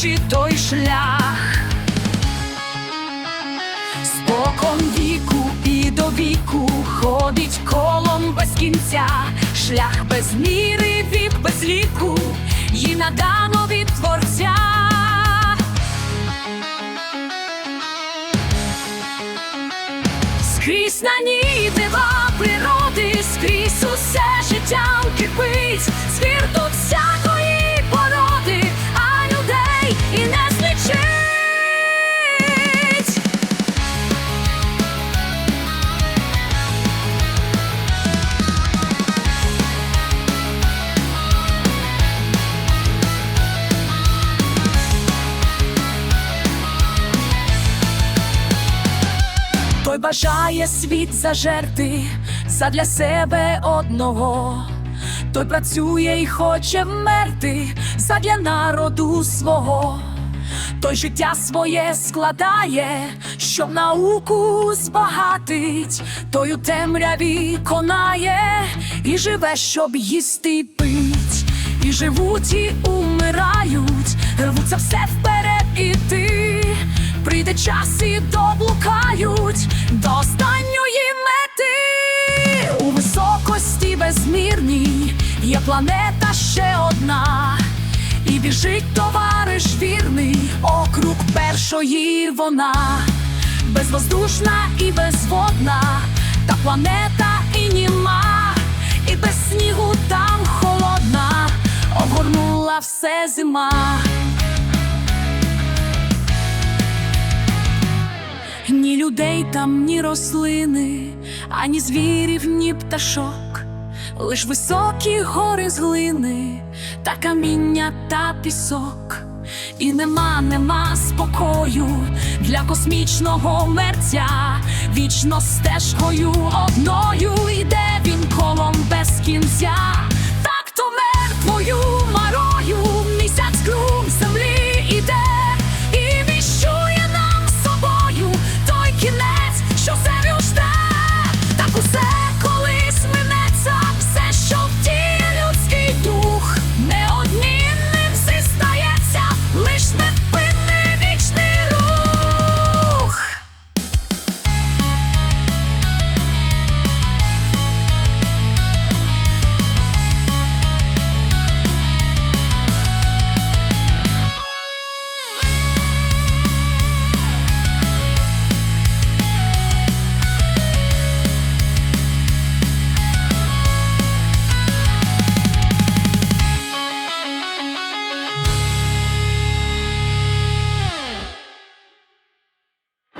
очі той шлях, споком віку і до віку ходить колом без кінця, шлях без міри, вік без ліку, їй надано від творця. Скрізь на ній дива природи, скрізь усе життям кипить. І не злічить. Той бажає світ зажерти задля себе одного. Той працює і хоче вмерти задля народу свого. Той життя своє складає, щоб науку збагатить, той у темряві конає і живе, щоб їсти пить, і живуть, і умирають, рвуться все вперед іти. Прийде час і доблукають планета ще одна. І біжить товариш вірний, округ першої вона, безвоздушна і безводна, та планета і німа, і без снігу там холодна, обгорнула все зима. Ні людей там, ні рослини, ані звірів, ні пташок, лиш високі гори з глини, та каміння та пісок. І нема, нема спокою для космічного мерця, вічно стежкою одною